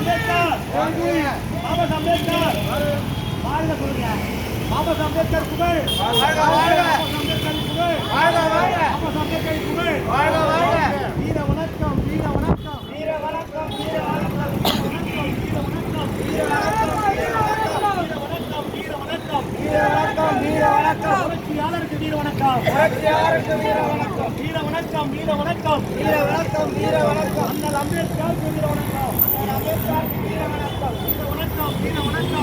அம்பேத்கர். பாபா அம்பேத்கர். வாழ்க சொல்லுங்க பாபா அம்பேத்கர் புகழ் வாழ்க, வாழ்க. பாபா அம்பேத்கர் புகழ் வாழ்க, வாழ்க. பாபா அம்பேத்கர் புகழ் வணக்கம் வீர வணக்கம். புரட்சியாளருக்கு வீர வணக்கம். புரட்சியாளருக்கு வீர வணக்கம். வீர வணக்கம் வீர வணக்கம். வீர வணக்கம் வீர வணக்கம். அண்ணல் அம்பேத்கர் வீர வணக்கம். அண்ணல் அம்பேத்கர் வீர வணக்கம். வீர வணக்கம் வீர வணக்கம்.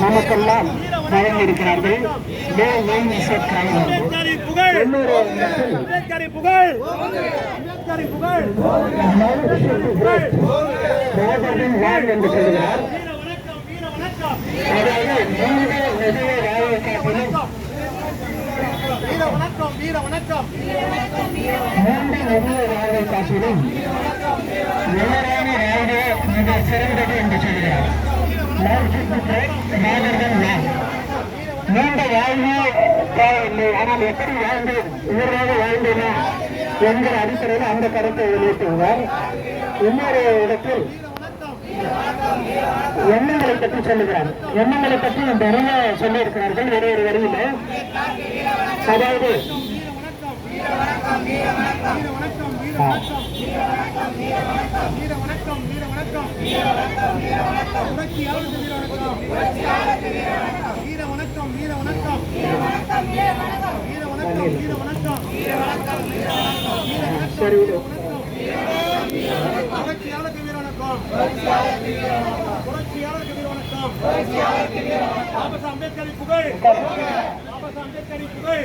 நமக்கெல்லாம் வழங்கியிருக்கிறார்கள். என்று சொல்கிறார். அதாவது வீர வணக்கம். மூன்று நெடுய வாழ்வை காட்டிலும் நேரான வாழ்வே மிக சிறந்தது என்று சொல்கிறார் நீண்ட ஆனால் எப்படி வாழ்ந்தோம் உயிராக வாழ்ந்தோமா என்கிற அடிப்படையில் அந்த கருத்தை வெளியிட்டுள்ளார் இன்னொரு இடத்தில் எண்ணங்களை பற்றி சொல்லுகிறார் எண்ணங்களை பற்றி நிறைய சொல்லியிருக்கிறார்கள் ஒரு ஒரு வரியில அதாவது சரி விடு புரட்சியாளருக்கு வீர வணக்கம் புரட்சியாளருக்கு வீர வணக்கம் புரட்சியாளருக்கு வீர வணக்கம் புரட்சியாளருக்கு வீர வணக்கம் பாபா அம்பேத்கரின் புகழ். பாபா அம்பேத்கரின் புகழ்.